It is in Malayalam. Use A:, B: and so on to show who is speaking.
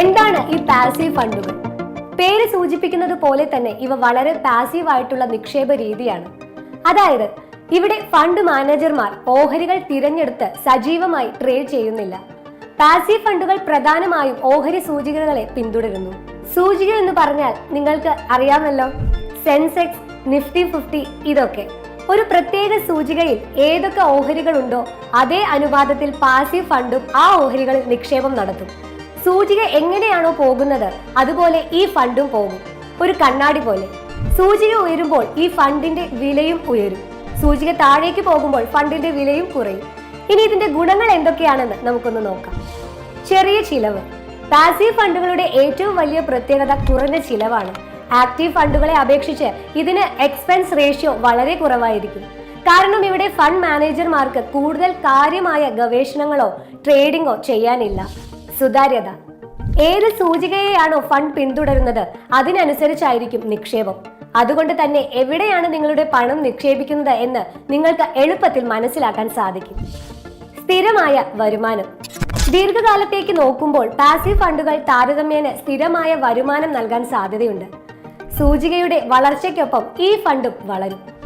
A: എന്താണ് ഈ പാസീവ് ഫണ്ടുകൾ പേര് സൂചിപ്പിക്കുന്നത് പോലെ തന്നെ ഇവ വളരെ പാസീവ് ആയിട്ടുള്ള നിക്ഷേപ രീതിയാണ്. അതായത് ഇവിടെ ഫണ്ട് മാനേജർമാർ ഓഹരികൾ തിരഞ്ഞെടുത്ത് സജീവമായി ട്രേഡ് ചെയ്യുന്നില്ല. പാസീവ് ഫണ്ടുകൾ പ്രധാനമായും ഓഹരി സൂചികകളെ പിന്തുടരുന്നു. സൂചിക എന്ന് പറഞ്ഞാൽ നിങ്ങൾക്ക് അറിയാമല്ലോ സെൻസെക്സ് നിഫ്റ്റി ഫിഫ്റ്റി ഇതൊക്കെ. ഒരു പ്രത്യേക സൂചികയിൽ ഏതൊക്കെ ഓഹരികളുണ്ടോ അതേ അനുപാതത്തിൽ പാസീവ് ഫണ്ടും ആ ഓഹരികളിൽ നിക്ഷേപം നടത്തും. സൂചിക എങ്ങനെയാണോ പോകുന്നത് അതുപോലെ ഈ ഫണ്ടും പോകും. ഒരു കണ്ണാടി പോലെ. സൂചിക ഉയരുമ്പോൾ ഈ ഫണ്ടിന്റെ വിലയും ഉയരും. സൂചിക താഴേക്ക് പോകുമ്പോൾ ഫണ്ടിന്റെ വിലയും കുറയും. ഇനി ഇതിന്റെ ഗുണങ്ങൾ എന്തൊക്കെയാണെന്ന് നമുക്കൊന്ന് നോക്കാം. ചെറിയ ചിലവ്. പാസീവ് ഫണ്ടുകളുടെ ഏറ്റവും വലിയ പ്രത്യേകത കുറഞ്ഞ ചിലവാണ്. ആക്റ്റീവ് ഫണ്ടുകളെ അപേക്ഷിച്ച് ഇതിന് എക്സ്പെൻസ് റേഷ്യോ വളരെ കുറവായിരിക്കും. കാരണം ഇവിടെ ഫണ്ട് മാനേജർമാർക്ക് കൂടുതൽ കാര്യമായ ഗവേഷണങ്ങളോ ട്രേഡിംഗോ ചെയ്യാനില്ല. സുതാര്യത. ഏത് സൂചികയെയാണോ ഫണ്ട് പിന്തുടരുന്നത് അതിനനുസരിച്ചായിരിക്കും നിക്ഷേപം. അതുകൊണ്ട് തന്നെ എവിടെയാണ് നിങ്ങളുടെ പണം നിക്ഷേപിക്കുന്നത് എന്ന് നിങ്ങൾക്ക് എളുപ്പത്തിൽ മനസ്സിലാക്കാൻ സാധിക്കും. സ്ഥിരമായ വരുമാനം. ദീർഘകാലത്തേക്ക് നോക്കുമ്പോൾ പാസീവ് ഫണ്ടുകൾ താരതമ്യേന സ്ഥിരമായ വരുമാനം നൽകാൻ സാധ്യതയുണ്ട്. സൂചികയുടെ വളർച്ചയ്ക്കൊപ്പം ഈ ഫണ്ടും വളരും.